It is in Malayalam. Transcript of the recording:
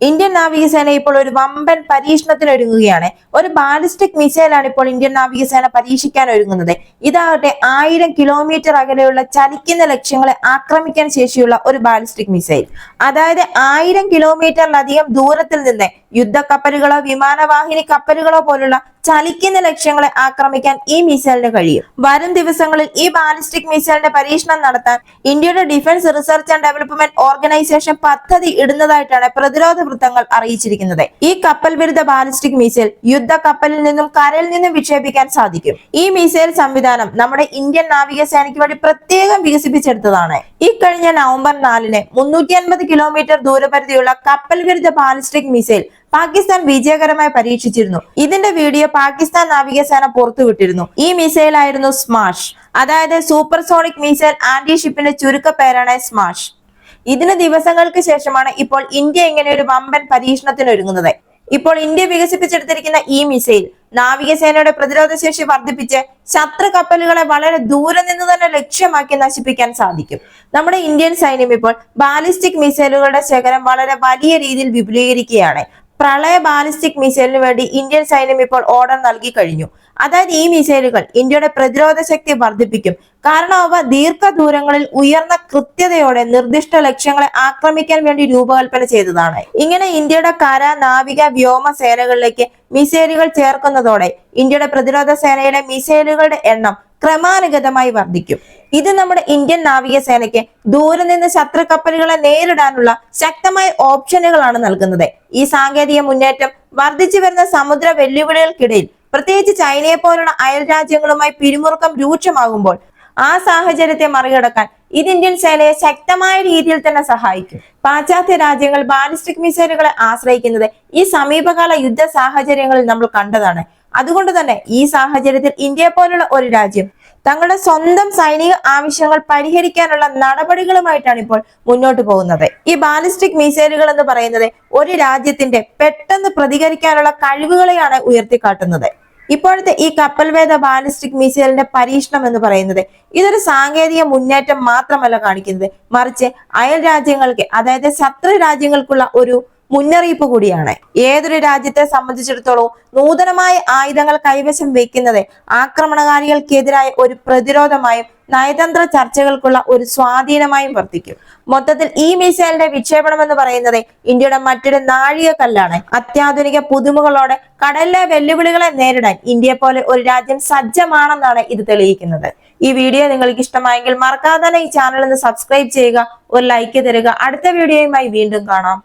ഇന്ത്യൻ നാവികസേന ഇപ്പോൾ ഒരു വമ്പൻ പരീക്ഷണത്തിന് ഒരുങ്ങുകയാണ് ഒരു ബാലിസ്റ്റിക് മിസൈലാണ് ഇപ്പോൾ ഇന്ത്യൻ നാവികസേന പരീക്ഷിക്കാൻ ഒരുങ്ങുന്നത്. ഇതാകട്ടെ ആയിരം കിലോമീറ്റർ അകലെയുള്ള ചലിക്കുന്ന ലക്ഷ്യങ്ങളെ ആക്രമിക്കാൻ ശേഷിയുള്ള ഒരു ബാലിസ്റ്റിക് മിസൈൽ അതായത് ആയിരം കിലോമീറ്ററിലധികം ദൂരത്തിൽ നിന്ന് യുദ്ധക്കപ്പലുകളോ വിമാനവാഹിനി കപ്പലുകളോ പോലുള്ള ചലിക്കുന്ന ലക്ഷ്യങ്ങളെ ആക്രമിക്കാൻ ഈ മിസൈലിന് കഴിയും. വരും ദിവസങ്ങളിൽ ഈ ബാലിസ്റ്റിക് മിസൈലിന്റെ പരീക്ഷണം നടത്താൻ ഇന്ത്യയുടെ defence research and development organisation പദ്ധതി ഇടുന്നതായിട്ടാണ് പ്രതിരോധ വൃത്തങ്ങൾ അറിയിച്ചിരിക്കുന്നത്. ഈ കപ്പൽ വിരുദ്ധ ബാലിസ്റ്റിക് മിസൈൽ യുദ്ധ കപ്പലിൽ നിന്നും കരയിൽ നിന്നും വിക്ഷേപിക്കാൻ സാധിക്കും. ഈ മിസൈൽ സംവിധാനം നമ്മുടെ ഇന്ത്യൻ നാവികസേനയ്ക്ക് വേണ്ടി പ്രത്യേകം വികസിപ്പിച്ചെടുത്തതാണ്. ഈ കഴിഞ്ഞ നവംബർ നാലിന് മുന്നൂറ്റി അൻപത് കിലോമീറ്റർ ദൂരപരിധിയുള്ള കപ്പൽ വിരുദ്ധ ബാലിസ്റ്റിക് മിസൈൽ പാകിസ്ഥാൻ വിജയകരമായി പരീക്ഷിച്ചിരുന്നു. ഇതിന്റെ വീഡിയോ പാകിസ്ഥാൻ നാവികസേന പുറത്തുവിട്ടിരുന്നു. ഈ മിസൈൽ ആയിരുന്നു സ്മാഷ്. അതായത് സൂപ്പർസോണിക് മിസൈൽ ആന്റി ഷിപ്പിന്റെ ചുരുക്കപ്പേരാണ് സ്മാഷ്. ഇതിന് ദിവസങ്ങൾക്ക് ശേഷമാണ് ഇപ്പോൾ ഇന്ത്യ ഇങ്ങനെ ഒരു വമ്പൻ പരീക്ഷണത്തിന് ഒരുങ്ങുന്നത്. ഇപ്പോൾ ഇന്ത്യ വികസിപ്പിച്ചെടുത്തിരിക്കുന്ന ഈ മിസൈൽ നാവികസേനയുടെ പ്രതിരോധ ശേഷി വർദ്ധിപ്പിച്ച് ശത്രു കപ്പലുകളെ വളരെ ദൂരെ നിന്ന് തന്നെ ലക്ഷ്യമാക്കി നശിപ്പിക്കാൻ സാധിക്കും. നമ്മുടെ ഇന്ത്യൻ സൈന്യം ഇപ്പോൾ ബാലിസ്റ്റിക് മിസൈലുകളുടെ ശേഖരം വളരെ വലിയ രീതിയിൽ വിപുലീകരിക്കുകയാണ്. പ്രളയ ബാലിസ്റ്റിക് മിസൈലിന് വേണ്ടി ഇന്ത്യൻ സൈന്യം ഇപ്പോൾ ഓർഡർ നൽകി കഴിഞ്ഞു. അതായത് ഈ മിസൈലുകൾ ഇന്ത്യയുടെ പ്രതിരോധ ശക്തി വർദ്ധിപ്പിക്കും. കാരണം അവ ദീർഘദൂരങ്ങളിൽ ഉയർന്ന കൃത്യതയോടെ നിർദ്ദിഷ്ട ലക്ഷ്യങ്ങളെ ആക്രമിക്കാൻ വേണ്ടി രൂപകൽപ്പന ചെയ്തതാണ്. ഇങ്ങനെ ഇന്ത്യയുടെ കര നാവിക വ്യോമ സേനകളിലേക്ക് മിസൈലുകൾ ചേർക്കുന്നതോടെ ഇന്ത്യയുടെ പ്രതിരോധ സേനയിലെ മിസൈലുകളുടെ എണ്ണം ക്രമാനുഗതമായി വർദ്ധിക്കും. ഇത് നമ്മുടെ ഇന്ത്യൻ നാവികസേനയ്ക്ക് ദൂരെ നിന്ന് ശത്രു കപ്പലുകളെ നേരിടാനുള്ള ശക്തമായ ഓപ്ഷനുകളാണ് നൽകുന്നത്. ഈ സാങ്കേതിക മുന്നേറ്റം വർദ്ധിച്ചു വരുന്ന സമുദ്ര വെല്ലുവിളികൾക്കിടയിൽ പ്രത്യേകിച്ച് ചൈനയെ പോലുള്ള അയൽ രാജ്യങ്ങളുമായി പിരിമുറുക്കം രൂക്ഷമാകുമ്പോൾ ആ സാഹചര്യത്തെ മറികടക്കാൻ ഇത് ഇന്ത്യൻ സേനയെ ശക്തമായ രീതിയിൽ തന്നെ സഹായിക്കും. പാശ്ചാത്യ രാജ്യങ്ങൾ ബാലിസ്റ്റിക് മിസൈലുകളെ ആശ്രയിക്കുന്നത് ഈ സമീപകാല യുദ്ധ സാഹചര്യങ്ങളിൽ നമ്മൾ കണ്ടതാണ്. അതുകൊണ്ട് തന്നെ ഈ സാഹചര്യത്തിൽ ഇന്ത്യയെ പോലുള്ള ഒരു രാജ്യം തങ്ങളുടെ സ്വന്തം സൈനിക ആവശ്യങ്ങൾ പരിഹരിക്കാനുള്ള നടപടികളുമായിട്ടാണ് ഇപ്പോൾ മുന്നോട്ട് പോകുന്നത്. ഈ ബാലിസ്റ്റിക് മിസൈലുകൾ എന്ന് പറയുന്നത് ഒരു രാജ്യത്തിന്റെ പെട്ടെന്ന് പ്രതികരിക്കാനുള്ള കഴിവുകളെയാണ് ഉയർത്തിക്കാട്ടുന്നത്. ഇപ്പോഴത്തെ ഈ കപ്പൽവേദ ബാലിസ്റ്റിക് മിസൈലിന്റെ പരീക്ഷണം എന്ന് പറയുന്നത് ഇതൊരു സാങ്കേതിക മുന്നേറ്റം മാത്രമല്ല കാണിക്കുന്നത്. മറിച്ച് അയൽ രാജ്യങ്ങൾക്ക് അതായത് ശത്രു രാജ്യങ്ങൾക്കുള്ള ഒരു മുന്നറിയിപ്പ് കൂടിയാണ്. ഏതൊരു രാജ്യത്തെ സംബന്ധിച്ചിടത്തോളം നൂതനമായ ആയുധങ്ങൾ കൈവശം വെക്കുന്നത് ആക്രമണകാരികൾക്കെതിരായ ഒരു പ്രതിരോധമായും നയതന്ത്ര ചർച്ചകൾക്കുള്ള ഒരു സ്വാധീനമായും വർദ്ധിക്കും. മൊത്തത്തിൽ ഈ മിസൈലിന്റെ വിക്ഷേപണം എന്ന് പറയുന്നത് ഇന്ത്യയുടെ മറ്റൊരു നാഴികക്കല്ലാണ് അത്യാധുനിക പുതുമകളോടെ കടലിലെ വെല്ലുവിളികളെ നേരിടാൻ ഇന്ത്യ പോലെ ഒരു രാജ്യം സജ്ജമാണെന്നാണ് ഇത് തെളിയിക്കുന്നത്. ഈ വീഡിയോ നിങ്ങൾക്ക് ഇഷ്ടമായെങ്കിൽ മറക്കാതെ ഈ ചാനൽ ഒന്ന് സബ്സ്ക്രൈബ് ചെയ്യുക ഒരു ലൈക്ക് തരിക. അടുത്ത വീഡിയോയുമായി വീണ്ടും കാണാം.